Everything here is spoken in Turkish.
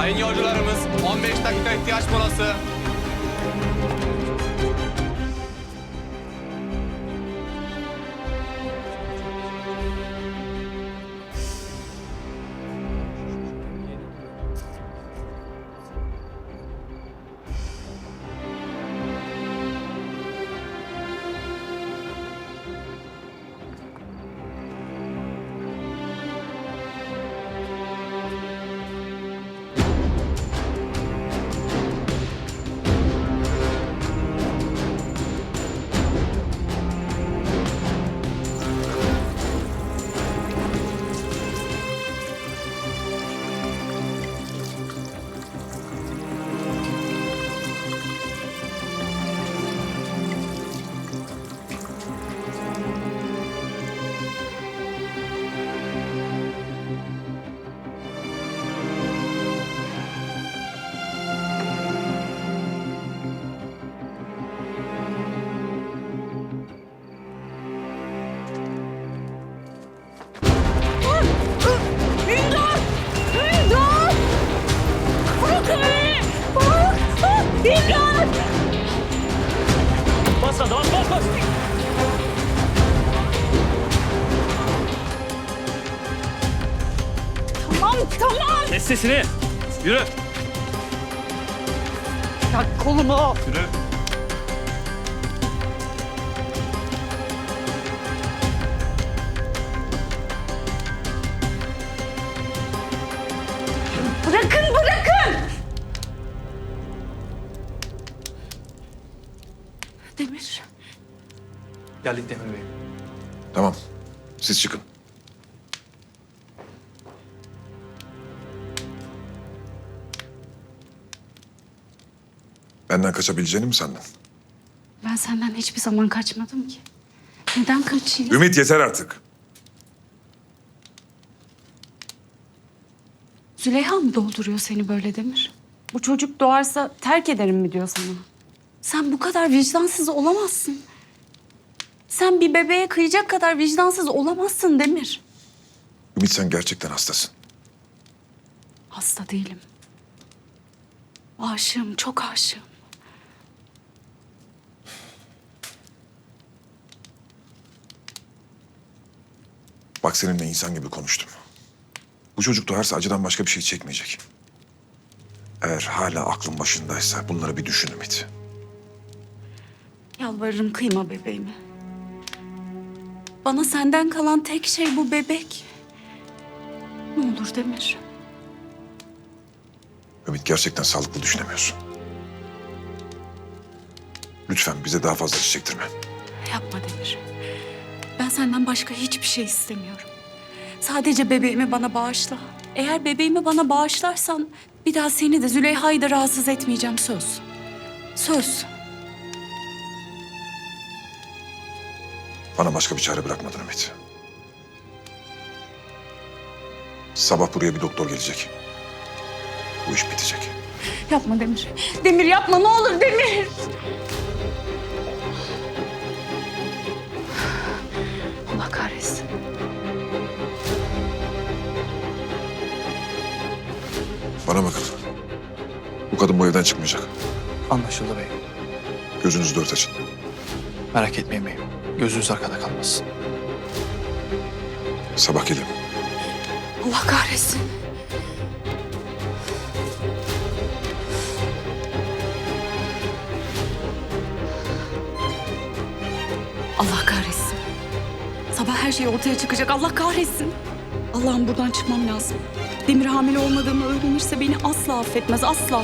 Sayın yolcularımız 15 dakika ihtiyaç molası. İmdat! Bas gaza bas bas bas. Tamam tamam. Kes sesini. Yürü. Ya kolumu. Yürü. Geldik Demir Bey. Tamam. Siz çıkın. Benden kaçabileceğini mi sandın? Ben senden hiçbir zaman kaçmadım ki. Neden kaçayım? Ümit yeter artık. Züleyha mı dolduruyor seni böyle Demir? Bu çocuk doğarsa terk ederim mi diyor sana? Sen bu kadar vicdansız olamazsın. Sen bir bebeğe kıyacak kadar vicdansız olamazsın Demir. Ümit sen gerçekten hastasın. Hasta değilim. Aşığım, çok aşığım. Bak seninle insan gibi konuştum. Bu çocuk doğarsa acıdan başka bir şey çekmeyecek. Eğer hala aklın başındaysa bunları bir düşün Ümit. Yalvarırım kıyma bebeğimi. Bana senden kalan tek şey bu bebek. Ne olur Demir. Ümit gerçekten sağlıklı düşünemiyorsun. Lütfen bize daha fazla acı çektirme. Yapma Demir. Ben senden başka hiçbir şey istemiyorum. Sadece bebeğimi bana bağışla. Eğer bebeğimi bana bağışlarsan bir daha seni de Züleyha'yı da rahatsız etmeyeceğim söz. Söz. Bana başka bir çare bırakmadın Ümit. Sabah buraya bir doktor gelecek. Bu iş bitecek. Yapma Demir. Demir yapma ne olur Demir. Allah kahretsin. Bana bakın. Bu kadın bu evden çıkmayacak. Anlaşıldı bey. Gözünüzü dört açın. Merak etmeyin beyim. Gözünüz arkada kalmasın. Sabah gelin. Allah kahretsin. Allah kahretsin. Sabah her şey ortaya çıkacak. Allah kahretsin. Allah'ım buradan çıkmam lazım. Demir hamile olmadığımı öğrenirse beni asla affetmez, asla.